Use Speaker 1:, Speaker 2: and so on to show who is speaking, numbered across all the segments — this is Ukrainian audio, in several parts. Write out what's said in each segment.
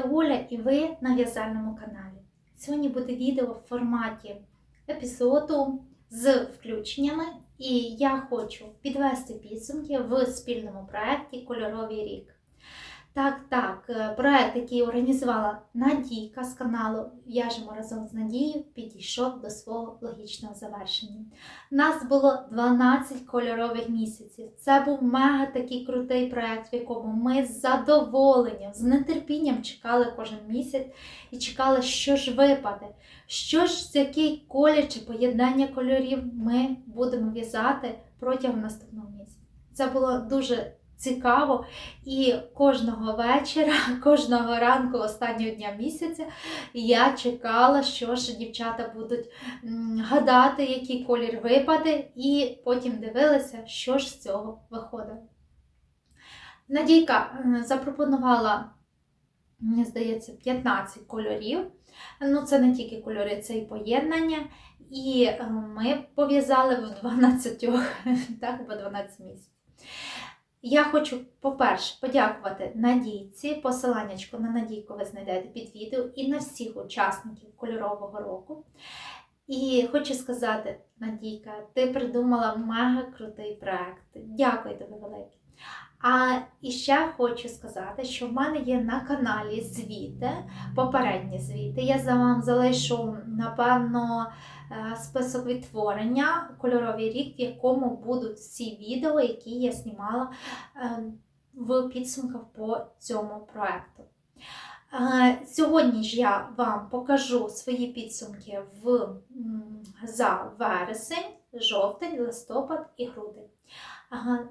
Speaker 1: звати Оля і ви на в'язальному каналі. Сьогодні буде відео в форматі епізоду з включеннями, і я хочу підвести підсумки в спільному проєкті Кольоровий рік. Так, так, е, проєкт, який організувала Надійка з каналу В'яжемо разом з Надією, підійшов до свого логічного завершення. Нас було 12 кольорових місяців. Це був мега такий крутий проєкт, в якому ми з задоволенням, з нетерпінням чекали кожен місяць і чекали, що ж випаде, що ж з який колір чи поєднання кольорів ми будемо в'язати протягом наступного місяця. Це було дуже цікаво. І кожного вечора, кожного ранку, останнього дня місяця я чекала, що ж дівчата будуть гадати, який колір випаде, і потім дивилися, що ж з цього виходить. Надійка запропонувала, мені здається, 15 кольорів. Ну, це не тільки кольори, це і поєднання. І е, ми пов'язали в 12, так, по 12 місяців. Я хочу, по-перше, подякувати Надійці. Посиланнячко на Надійку ви знайдете під відео і на всіх учасників кольорового року. І хочу сказати, Надійка, ти придумала мега крутий проект. Дякую тобі велике. А і ще хочу сказати, що в мене є на каналі звіти, попередні звіти. Я за вам залишу, напевно, список відтворення кольоровий рік, в якому будуть всі відео, які я знімала е, в підсумках по цьому проекту. Е, Сьогодні ж я вам покажу свої підсумки в, за вересень, жовтень, листопад і грудень.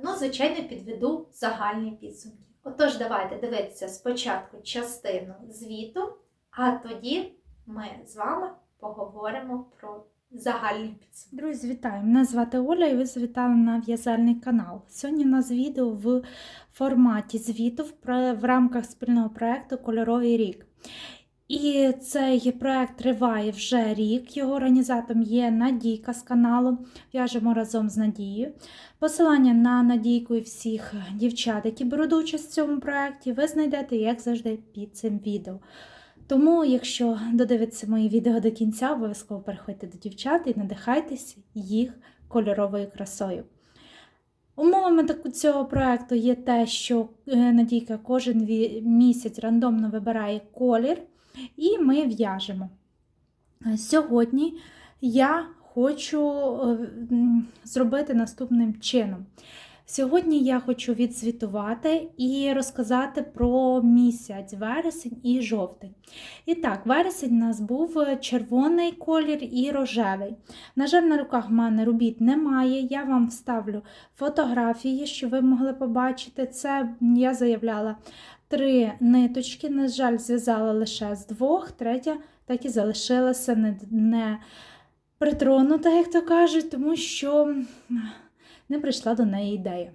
Speaker 1: Ну, звичайно, підведу загальні підсумки. Отож, давайте дивитися спочатку частину звіту, а тоді ми з вами поговоримо про загальні підсумки.
Speaker 2: Друзі, вітаю! Мене звати Оля і ви завітали на в'язальний канал. Сьогодні у нас відео в форматі звіту в рамках спільного проєкту Кольоровий рік. І цей проєкт триває вже рік. Його організатором є Надійка з каналу В'яжемо разом з Надією. Посилання на Надійку і всіх дівчат, які беруть участь в цьому проєкті, ви знайдете, як завжди, під цим відео. Тому, якщо додивитися мої відео до кінця, обов'язково переходьте до дівчат і надихайтесь їх кольоровою красою. Умовами цього проєкту є те, що е, Надійка кожен місяць рандомно вибирає колір, і ми в'яжемо. Е, Сьогодні я хочу е, зробити наступним чином. Сьогодні я хочу відзвітувати і розказати про місяць вересень і жовтень. І так, вересень у нас був червоний колір і рожевий. На жаль, на руках в мене робіт немає. Я вам вставлю фотографії, щоб ви могли побачити. Це я заявляла три ниточки. На жаль, зв'язала лише з двох, третя так і залишилася не, не притронута, як то кажуть, тому що не прийшла до неї ідея.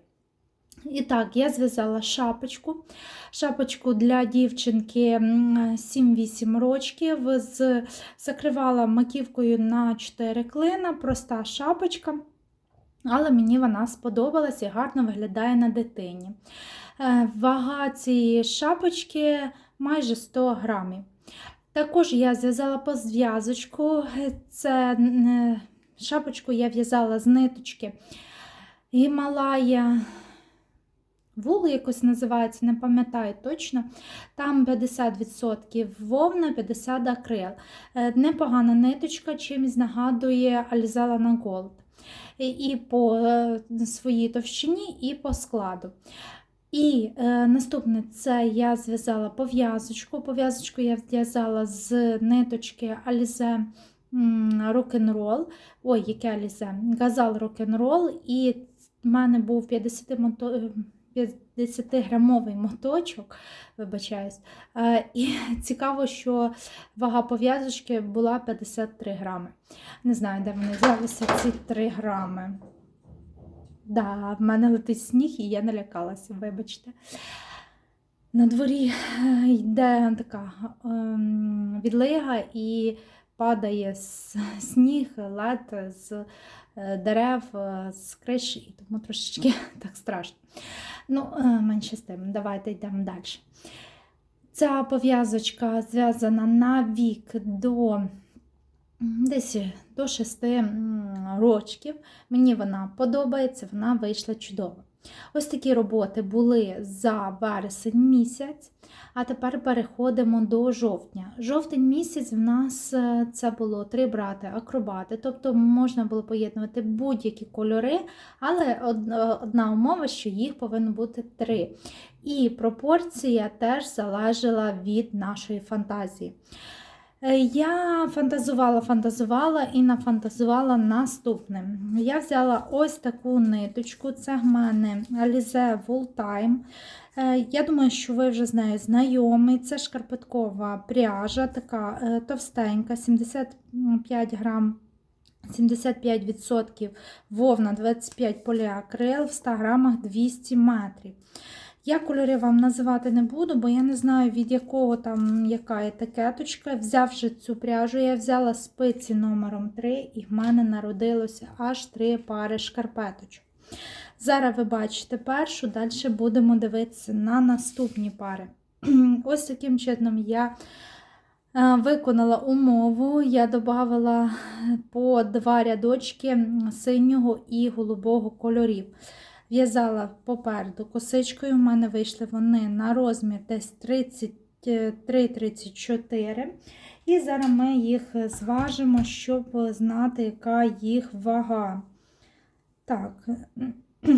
Speaker 2: І так, я зв'язала шапочку. Шапочку для дівчинки 7-8 рочків, з, закривала маківкою на 4 клина, проста шапочка, але мені вона сподобалась і гарно виглядає на дитині. Е, Вага цієї шапочки майже 100 грамів. Також я зв'язала по зв'язочку. Це шапочку я в'язала з ниточки Гімалая. Вул якось називається, не пам'ятаю точно. Там 50% вовна, 50% акрил. Е, Непогана ниточка, чимось нагадує Alizella на Gold. І- по е, своїй товщині, і по складу. І е, наступне це я зв'язала пов'язочку. Пов'язочку я зв'язала з ниточки Alize рок-н-рол. Ой, яке Alize? Газал рок-н-рол. І в мене був 50 мото... 50-грамовий моточок, вибачаюсь. Е, І цікаво, що вага пов'язочки була 53 грами. Не знаю, де вони взялися ці 3 грами. Да, в мене летить сніг, і я налякалася, вибачте. На дворі е, йде така відлига і падає сніг, лед з е, дерев, е, з криші, тому трошечки так страшно. Ну, е, менше з тим, давайте йдемо далі. Ця пов'язочка зв'язана на вік до десь до 6 років. Мені вона подобається, вона вийшла чудово. Ось такі роботи були за вересень місяць, а тепер переходимо до жовтня. Жовтень місяць в нас е, це було три брати акробати, тобто можна було поєднувати будь-які кольори, але одна умова, що їх повинно бути три. І пропорція теж залежала від нашої фантазії. Е, Я фантазувала, фантазувала і нафантазувала наступне. Я взяла ось таку ниточку, це в мене Alize Wool Time. Е, Я думаю, що ви вже з нею знайомі. Це шкарпеткова пряжа, така е, товстенька, 75 грам. 75% вовна, 25 поліакрил, в 100 грамах 200 метрів. Я кольори вам називати не буду, бо я не знаю, від якого там яка етикеточка. Взявши цю пряжу, я взяла спиці номером 3 і в мене народилося аж 3 пари шкарпеточок. Зараз ви бачите першу, далі будемо дивитися на наступні пари. Ось таким чином я е, виконала умову, я додавала по два рядочки синього і голубого кольорів. В'язала попереду косичкою, в мене вийшли вони на розмір десь 33-34. І зараз ми їх зважимо, щоб знати, яка їх вага. Так.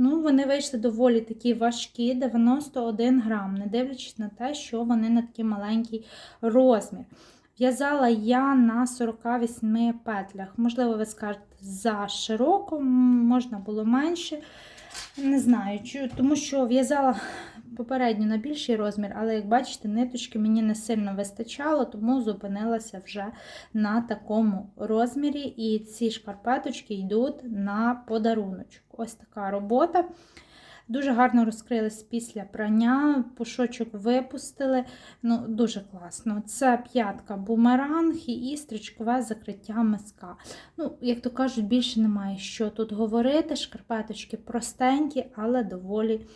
Speaker 2: Ну, вони вийшли доволі такі важкі, 91 грам, не дивлячись на те, що вони на такий маленький розмір. В'язала я на 48 петлях. Можливо, ви скажете, за широко, можна було менше. Не знаю, тому що в'язала попередньо на більший розмір, але як бачите, ниточки мені не сильно вистачало, тому зупинилася вже на такому розмірі. І ці шкарпеточки йдуть на подаруночок. Ось така робота. Дуже гарно розкрились після прання, пушочок випустили. Ну, Дуже класно. Це п'ятка бумеранг і стрічкове закриття миска. Ну, Як то кажуть, більше немає що тут говорити. Шкарпеточки простенькі, але доволі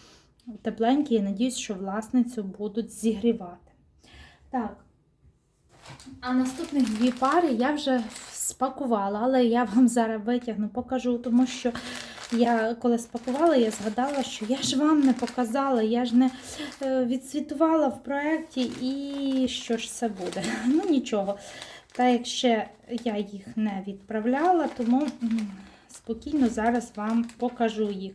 Speaker 2: тепленькі. Я надіюсь, що власницю будуть зігрівати. Так. А наступних дві пари я вже спакувала, але я вам зараз витягну, покажу, тому що я коли спакувала, я згадала, що я ж вам не показала, я ж не е, відсвітувала в проєкті і що ж це буде. Ну нічого. Та як ще я їх не відправляла, тому спокійно зараз вам покажу їх.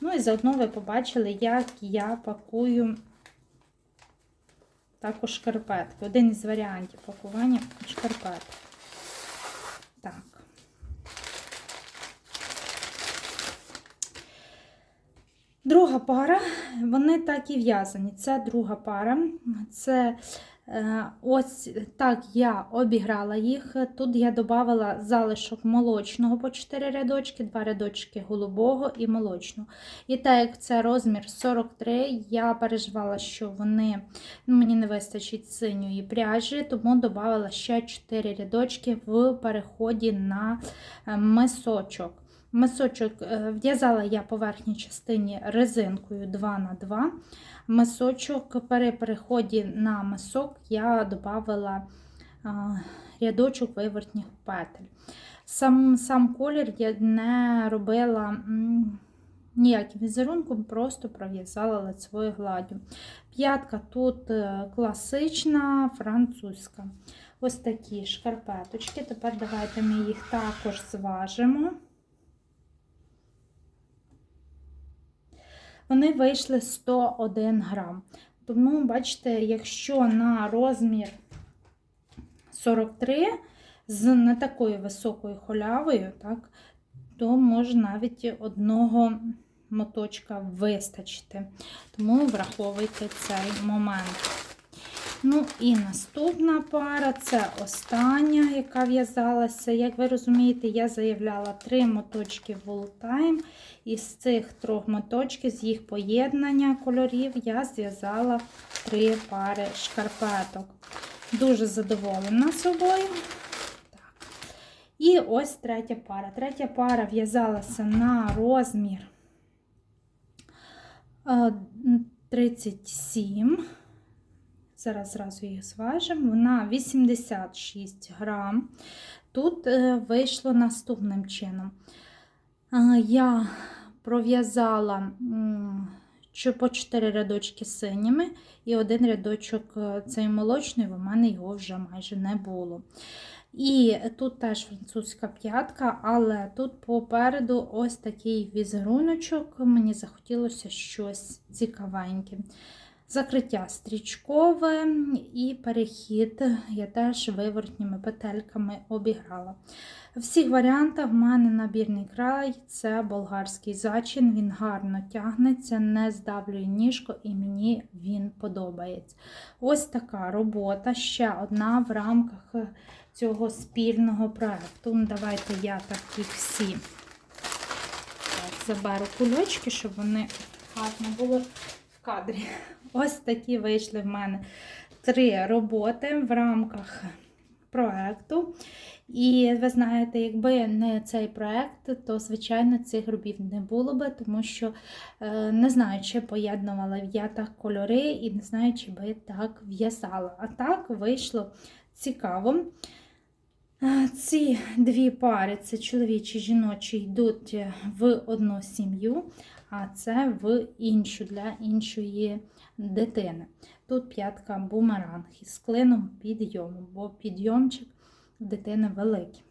Speaker 2: Ну і заодно ви побачили, як я пакую також шкарпетки. Один із варіантів пакування шкарпеток. Так. Друга пара, вони так і в'язані. Це друга пара. Це е, ось так я обіграла їх. Тут я додавала залишок молочного по 4 рядочки, 2 рядочки голубого і молочного. І так як це розмір 43, я переживала, що вони ну, мені не вистачить синьої пряжі, тому додавала ще 4 рядочки в переході на е, мисочок. Мисочок е, в'язала я по верхній частині резинкою 2х2. Мисочок при переході на мисок я додавала рядочок вивертніх петель. Сам, сам колір я не робила ніяким візерунком, просто пров'язала лицевою гладдю. П'ятка тут е, класична, французька. Ось такі шкарпеточки. Тепер давайте ми їх також зважимо. Вони вийшли 101 грам. Тому, бачите, якщо на розмір 43 з не такою високою халявою, так, то може навіть одного моточка вистачити. Тому враховуйте цей момент. Ну і наступна пара це остання, яка в'язалася. Як ви розумієте, я заявляла три моточки Wool Time. Із цих трьох моточків, з їх поєднання кольорів, я зв'язала три пари шкарпеток. Дуже задоволена собою. Так. І ось третя пара. Третя пара в'язалася на розмір е, 37. Зараз зразу їх зважимо. Вона 86 грам. Тут е, вийшло наступним чином. Е, Я пров'язала по 4 рядочки синіми і один рядочок е, цей молочний, в мене його вже майже не було. І тут теж французька п'ятка, але тут попереду ось такий візеруночок. Мені захотілося щось цікавеньке. Закриття стрічкове і перехід я теж виворотніми петельками обіграла. В всіх варіантах в мене набірний край це болгарський зачин. Він гарно тягнеться, не здавлює ніжко, і мені він подобається. Ось така робота, ще одна в рамках цього спільного проекту. Ну, Давайте я так їх всі так, заберу кульочки, щоб вони гарно були в кадрі. Ось такі вийшли в мене три роботи в рамках проекту. І ви знаєте, якби не цей проект, то, звичайно, цих робіт не було би, тому що е, не знаю, чи поєднувала я так кольори і не знаю, чи би так в'язала. А так вийшло цікаво. Е, Ці дві пари, це чоловічі і жіночі, йдуть в одну сім'ю, а це в іншу для іншої дитини. Тут п'ятка бумеранг із клином підйому, бо підйомчик дитини великий.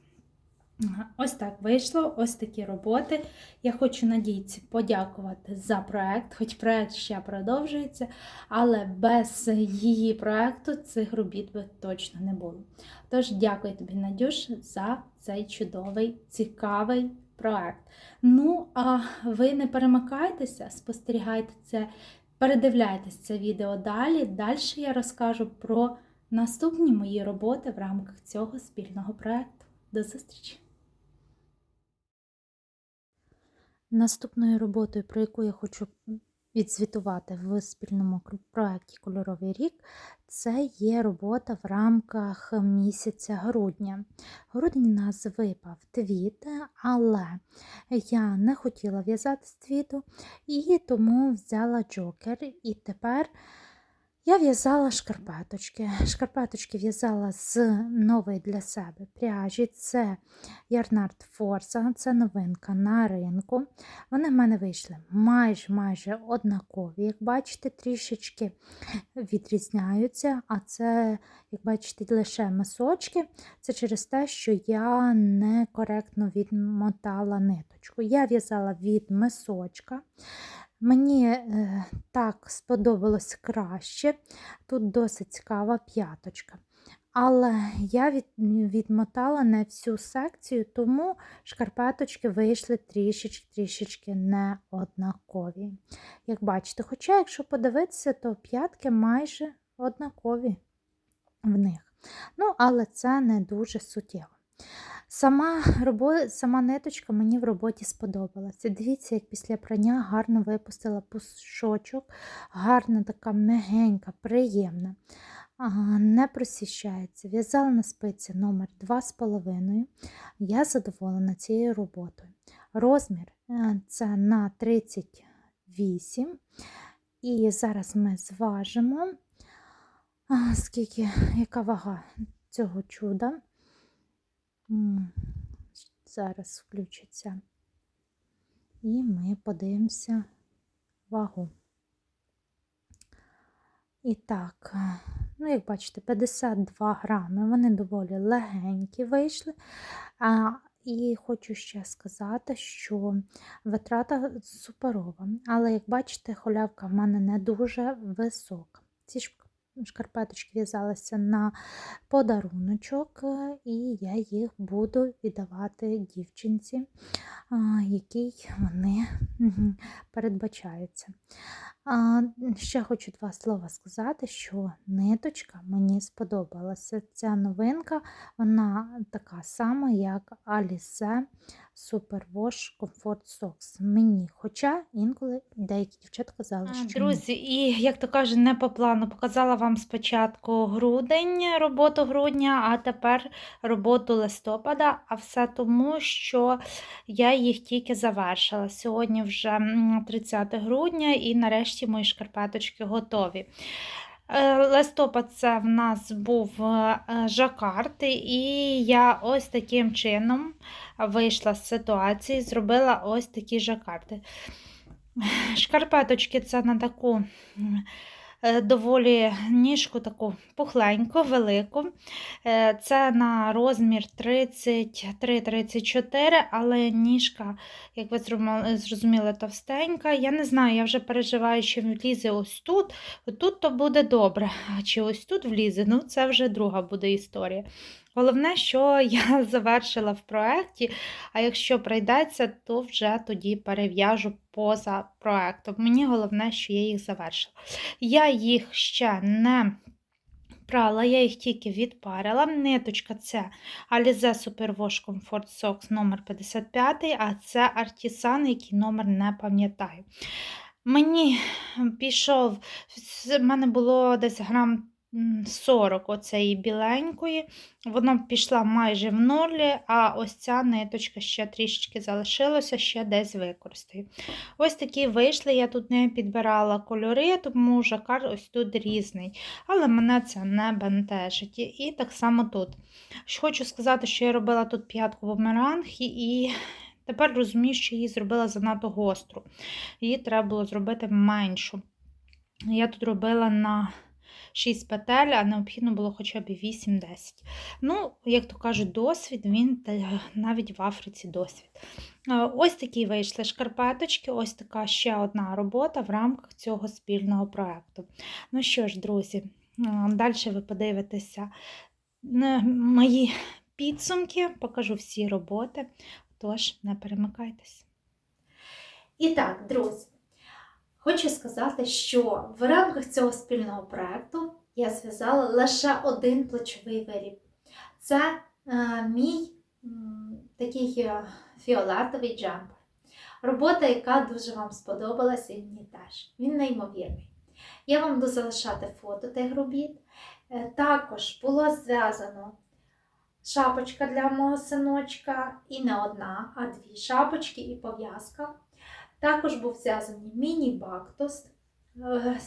Speaker 2: Ось так вийшло, ось такі роботи. Я хочу надійці подякувати за проект, хоч проект ще продовжується, але без її проекту цих робіт би точно не було. Тож дякую тобі, Надюш, за цей чудовий, цікавий проект. Ну, а ви не перемикайтеся, спостерігайте це, передивляйтесь це відео далі. Далі я розкажу про наступні мої роботи в рамках цього спільного проєкту. До зустрічі! Наступною роботою, про яку я хочу відзвітувати в спільному проєкті Кольоровий рік, це є робота в рамках місяця грудня. Грудень у нас випав твіт, але я не хотіла в'язати з твіту, і тому взяла джокер. І тепер я в'язала шкарпеточки. Шкарпеточки в'язала з нової для себе пряжі. Це Ярнард Форса, це новинка на ринку. Вони в мене вийшли майже майже однакові. Як бачите, трішечки відрізняються, а це, як бачите, лише мисочки. Це через те, що я некоректно відмотала ниточку. Я в'язала від мисочка. Мені е, так сподобалось краще. Тут досить цікава п'яточка. Але я від, відмотала не всю секцію, тому шкарпеточки вийшли трішечки-трішечки неоднакові. Як бачите, хоча, якщо подивитися, то п'ятки майже однакові в них. Ну, але це не дуже суттєво. Сама, робо... Сама ниточка мені в роботі сподобалася. Дивіться, як після прання гарно випустила пушочок, гарна така мягенька, приємна. Не просіщається. В'язала на спиці номер 2,5. Я задоволена цією роботою. Розмір е, це на 38. І зараз ми зважимо, скільки, яка вага цього чуда. Зараз включиться. І ми подивимося вагу. І так, е, ну, як бачите, 52 грами. Вони доволі легенькі вийшли. А, і хочу ще сказати, що витрата суперова. Але, як бачите, холявка в мене не дуже висока. Ці шк- шкарпеточки в'язалися на подаруночок, е, і я їх буду віддавати дівчинці, якій вони передбачаються. А, ще хочу два слова сказати, що ниточка мені сподобалася. Ця новинка, вона така сама, як Alice Superwash Comfort Socks. Мені, хоча інколи деякі дівчата казали, що друзі, і як то кажуть, не по плану показала вам спочатку грудень, роботу грудня, а тепер роботу листопада. А все тому, що я їх тільки завершила. Сьогодні вже 30 грудня, і нарешті нарешті мої шкарпеточки готові. Е, Листопад це в нас був е, жакард, і я ось таким чином вийшла з ситуації, зробила ось такі жакарди. Шкарпеточки це на таку доволі ніжку, таку пухленьку, велику. Е, Це на розмір 33-34, але ніжка, як ви зрозуміли, товстенька. Я не знаю, я вже переживаю, що влізе ось тут. Тут то буде добре, а чи ось тут влізе, ну це вже друга буде історія. Головне, що я завершила в проєкті, а якщо прийдеться, то вже тоді перев'яжу поза проєктом. Мені головне, що я їх завершила. Я їх ще не прала, я їх тільки відпарила. Ниточка це Alize Superwash Comfort Socks номер 55, а це Artisan, який номер не пам'ятаю. Мені пішов, в мене було десь грам 40 оцеї біленької, вона пішла майже в нолі, а ось ця ниточка ще трішечки залишилася, ще десь використаю. Ось такі вийшли, я тут не підбирала кольори, тому жакар ось тут різний. Але мене це не бентежить. І- так само тут. Хочу сказати, що я робила тут п'ятку бумеранг і тепер розумію, що її зробила занадто гостру. Її треба було зробити меншу. Я тут робила на 6 петель, а необхідно було хоча б 8-10. Ну, як то кажуть, досвід, він навіть в Африці досвід. Е, Ось такі вийшли шкарпеточки, ось така ще одна робота в рамках цього спільного проєкту. Ну що ж, друзі, далі ви подивитеся мої підсумки, покажу всі роботи, тож не перемикайтесь.
Speaker 1: І так, друзі, хочу сказати, що в рамках цього спільного проєкту я зв'язала лише один плечовий виріб. Це е, мій м, такий е, фіолетовий джемпер. Робота, яка дуже вам сподобалася, і мені теж. Він неймовірний. Я вам буду залишати фото тих робіт. Е, Також було зв'язано шапочка для мого синочка, і не одна, а дві шапочки і пов'язка. Також був зв'язаний міні-бактус, е,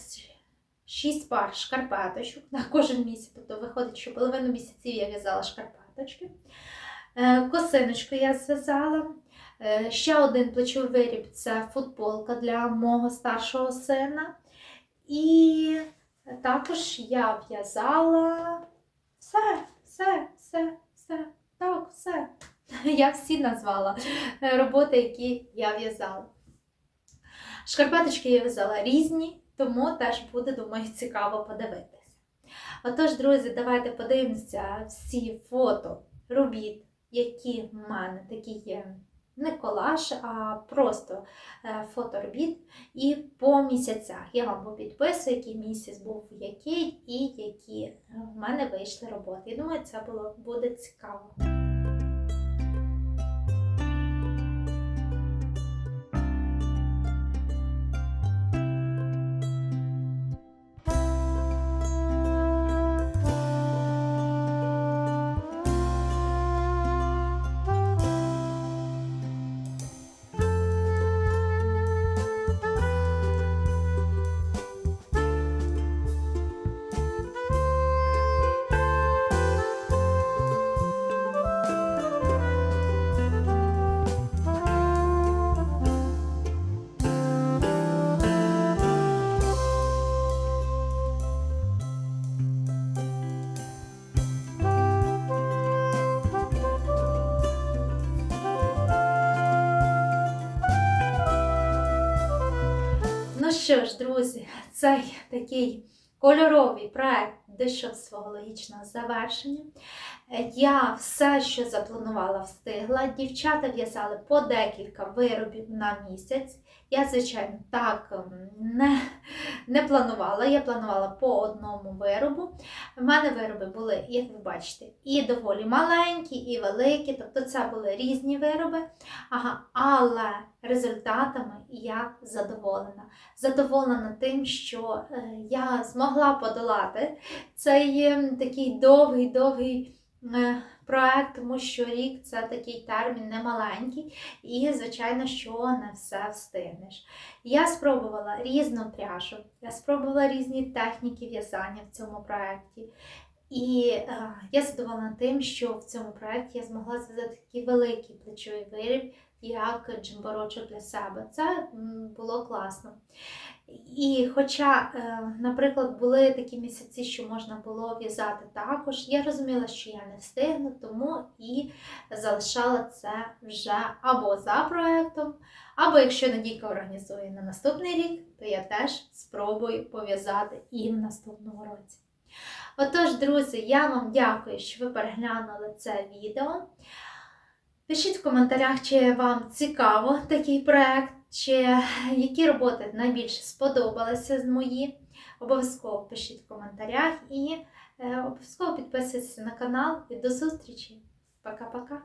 Speaker 1: шість пар шкарпеточок на кожен місяць. Тобто виходить, що половину місяців я в'язала шкарпеточки. Е, Косиночку я зв'язала. Е, Ще один плечовий виріб це футболка для мого старшого сина. І також я в'язала все, все, все, все. Так, все. Я всі назвала роботи, які я в'язала. Шкарпеточки я в'язала різні, тому теж буде, думаю, цікаво подивитися. Отож, друзі, давайте подивимося всі фото робіт, які в мене такі є. Не колаж, а просто е, фото. І по місяцях я вам попідписую, який місяць був який, і які в мене вийшли роботи. Я думаю, це було буде цікаво. Що ж, друзі, цей такий кольоровий проект дійшов свого логічного завершення. Я все, що запланувала, встигла. Дівчата в'язали по декілька виробів на місяць. Я, звичайно, так ем, не, не планувала. Я планувала по одному виробу. У мене вироби були, як ви бачите, і доволі маленькі, і великі, тобто це були різні вироби. Ага, але результатами я задоволена. Задоволена тим, що е, я змогла подолати цей е, такий довгий-довгий
Speaker 2: проект, тому що рік це такий термін немаленький, і, звичайно, що не все встигнеш. Я спробувала різну пряжу, я спробувала різні техніки в'язання в цьому проєкті. І е, я задоволена тим, що в цьому проєкті я змогла зв'язати такий великий плечовий виріб, як джемборочок для себе. Це було класно. І хоча, е, наприклад, були такі місяці, що можна було в'язати також, я розуміла, що я не встигну, тому і залишала це вже або за проектом, або якщо Надійка організує на наступний рік, то я теж спробую пов'язати і в наступному році. Отож, друзі, я вам дякую, що ви переглянули це відео. Пишіть в коментарях, чи вам цікаво такий проект, чи які роботи найбільше сподобалися з мої. Обов'язково пишіть в коментарях і е, обов'язково підписуйтесь на канал. І до зустрічі! Пока-пока!